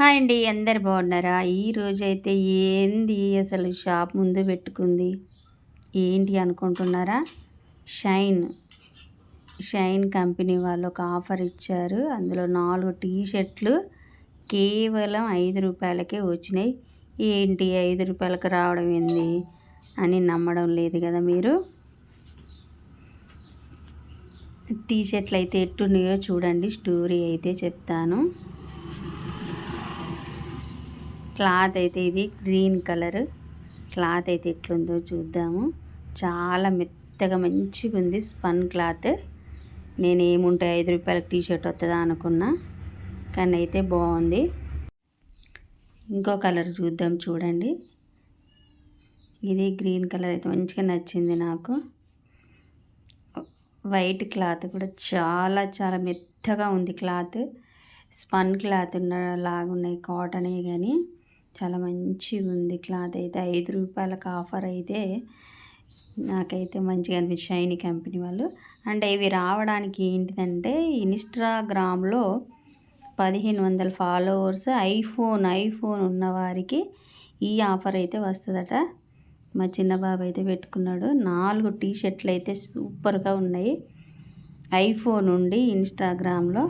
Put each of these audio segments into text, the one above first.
Hi అండి అందరు బాగున్నారా? ఈరోజు అయితే ఏంది అసలు షాప్ ముందు పెట్టుకుంది? ఏంటి అనుకుంటున్నారా? షైన్ షైన్ కంపెనీ వాళ్ళు ఒక ఆఫర్ ఇచ్చారు. అందులో నాలుగు టీ షర్ట్లు కేవలం ఐదు రూపాయలకే వచ్చినాయి. ఏంటి ఐదు రూపాయలకు రావడం ఏంది అని నమ్మడం లేదు కదా మీరు? టీ షర్ట్లు అయితే ఎట్టున్నాయో చూడండి స్టోరీ అయితే చెప్తాను. క్లాత్ అయితే ఇది గ్రీన్ కలర్. క్లాత్ అయితే ఎట్లుందో చూద్దాము. చాలా మెత్తగా మంచిగా ఉంది స్పన్ క్లాత్. నేను ఏముంటే ఐదు రూపాయలకు టీ షర్ట్ వస్తుందా అనుకున్నా కానీ అయితే బాగుంది. ఇంకో కలర్ చూద్దాం చూడండి. ఇది గ్రీన్ కలర్ అయితే మంచిగా నచ్చింది నాకు. వైట్ క్లాత్ కూడా చాలా చాలా మెత్తగా ఉంది క్లాత్. స్పన్ క్లాత్ ఉన్న లాగున్నాయి కాటనే కానీ చాలా మంచిగా ఉంది క్లాత్ అయితే. ఐదు రూపాయలకు ఆఫర్ అయితే నాకైతే మంచిగా అనిపించింది షైనీ కంపెనీ వాళ్ళు. అంటే ఇవి రావడానికి ఏంటిదంటే ఇన్స్టాగ్రామ్లో పదిహేను వందల ఫాలోవర్స్ ఐఫోన్ ఐఫోన్ ఉన్నవారికి ఈ ఆఫర్ అయితే వస్తుందట. మా చిన్న బాబు అయితే పెట్టుకున్నాడు. నాలుగు టీ షర్ట్లు అయితే సూపర్గా ఉన్నాయి. ఐఫోన్ ఉండి ఇన్స్టాగ్రామ్లో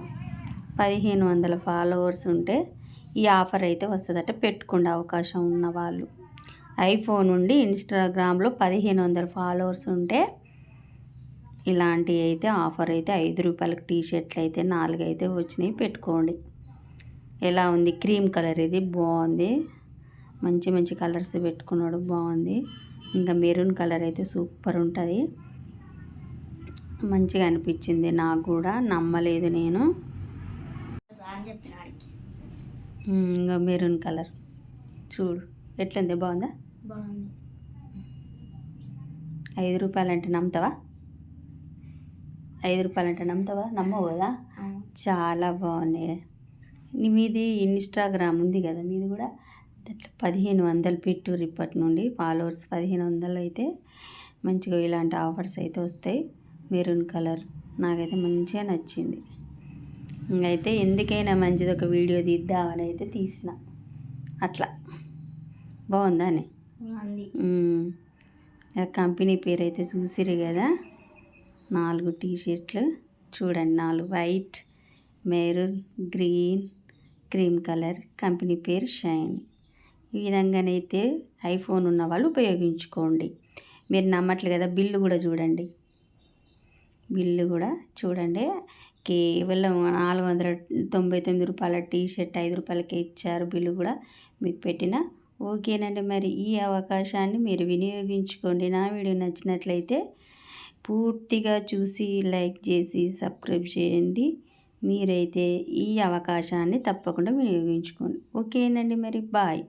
పదిహేను వందల ఫాలోవర్స్ ఉంటే ఈ ఆఫర్ అయితే వస్తుందట పెట్టుకునే అవకాశం ఉన్న వాళ్ళు ఐఫోన్ ఉండి ఇన్స్టాగ్రామ్లో పదిహేను వందల ఫాలోవర్స్ ఉంటే ఇలాంటివి అయితే ఆఫర్ అయితే ఐదు రూపాయలకు టీ షర్ట్లు అయితే నాలుగు అయితే వచ్చినాయి పెట్టుకోండి. ఎలా ఉంది? క్రీమ్ కలర్ ఇది బాగుంది. మంచి మంచి కలర్స్ పెట్టుకున్నాడు బాగుంది. ఇంకా మెరూన్ కలర్ అయితే సూపర్ ఉంటుంది. మంచిగా అనిపించింది నాకు కూడా నమ్మలేదు నేను. ఇంకా మెరూన్ కలర్. చూడు ఎట్లుంది? బాగుందా? బాగుంది. ఐదు రూపాయలు అంటే నమ్ముతావా? ఐదు రూపాయలు అంటే నమ్ముతావా? నమ్మవు కదా? చాలా బాగున్నాయి. మీది ఇన్స్టాగ్రామ్ ఉంది కదా మీది కూడా? అట్లా పదిహేను వందలు పెట్టు ఇప్పటి నుండి. ఫాలోవర్స్ పదిహేను వందలు అయితే మంచిగా ఇలాంటి ఆఫర్స్ అయితే వస్తాయి. మెరూన్ కలర్ నాకైతే మంచిగా నచ్చింది. ఇంకైతే ఎందుకైనా మంచిది ఒక వీడియో తీద్దామని అయితే తీసిన. అట్లా. బాగుందా అని కంపెనీ పేరు అయితే చూసిరు కదా? నాలుగు టీ షర్ట్లు చూడండి నాలుగు white maroon green cream colour. Company పేరు షైన్. ఈ విధంగానైతే ఐఫోన్ ఉన్న వాళ్ళు ఉపయోగించుకోండి. మీరు నమ్మట్లే కదా బిల్లు కూడా చూడండి. బిల్లు కూడా చూడండి. కేవలం నాలుగు వందల తొంభై తొమ్మిది రూపాయల టీ షర్ట్ ఐదు రూపాయలకే ఇచ్చారు బిల్లు కూడా మీకు పెట్టిన. ఓకేనండి మరి ఈ అవకాశాన్ని మీరు వినియోగించుకోండి. నా వీడియో నచ్చినట్లయితే పూర్తిగా చూసి లైక్ చేసి సబ్స్క్రైబ్ చేయండి. మీరైతే ఈ అవకాశాన్ని తప్పకుండా వినియోగించుకోండి. ఓకేనండి మరి బాయ్.